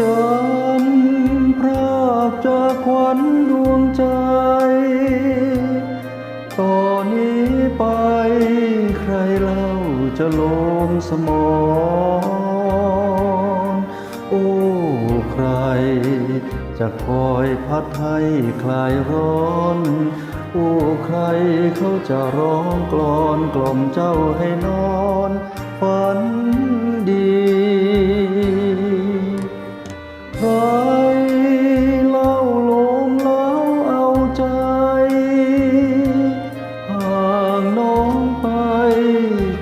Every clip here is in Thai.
จำพรากจากขวัญดวงใจตอนนี้ไปใครเล่าจะลงสมองโอ้ใคร จะคอยพัดให้คลายร้อนโอ้ใครเขาจะร้องกลอนกล่อมเจ้าให้นอน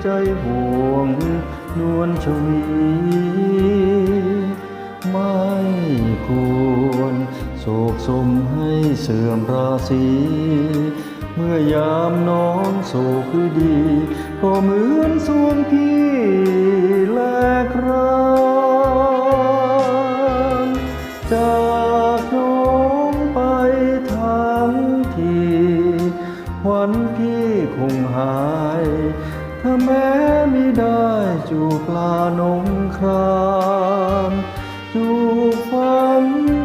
ใจห่วงนวลชวี ไม่ควรโศกสมให้เสื่อมราศีเมื่อยามน้องโศกคือดี ก็เหมือนสวงพี่แลกรางจากน้องไปทั้งทีวันพี่คงหาย ถ้าแม้ไม่ได้จูปลานงครามจูฝัง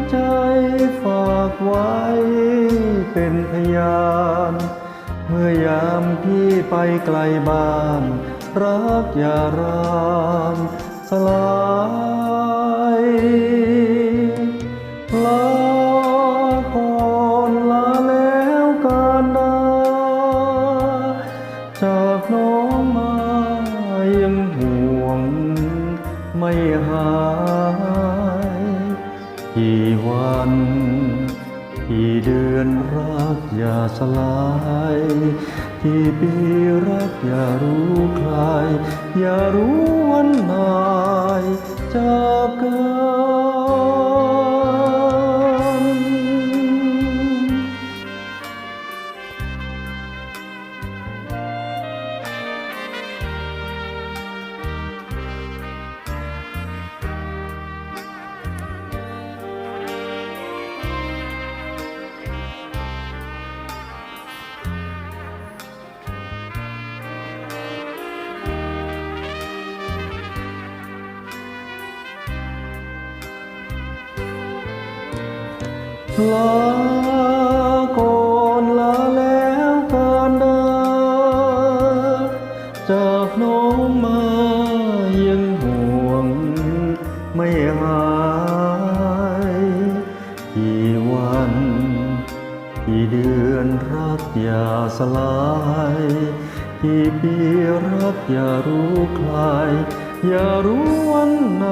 ใจฝากไว้เป็นพยานเมื่อยามพี่ไปไกลบ้าน รักอย่ารามสลาย ไม่หายกี่วันกี่เดือนรักอย่าสลายกี่ปีรักอย่ารู้คลาย อย่ารู้วันหายจากกัน ลาก่อนลาแล้วการดาจากน้องมายังห่วงไม่หายกี่วันกี่เดือนรักอย่าสลายกี่ปีรักอย่ารู้คลาย อย่ารู้วันไหน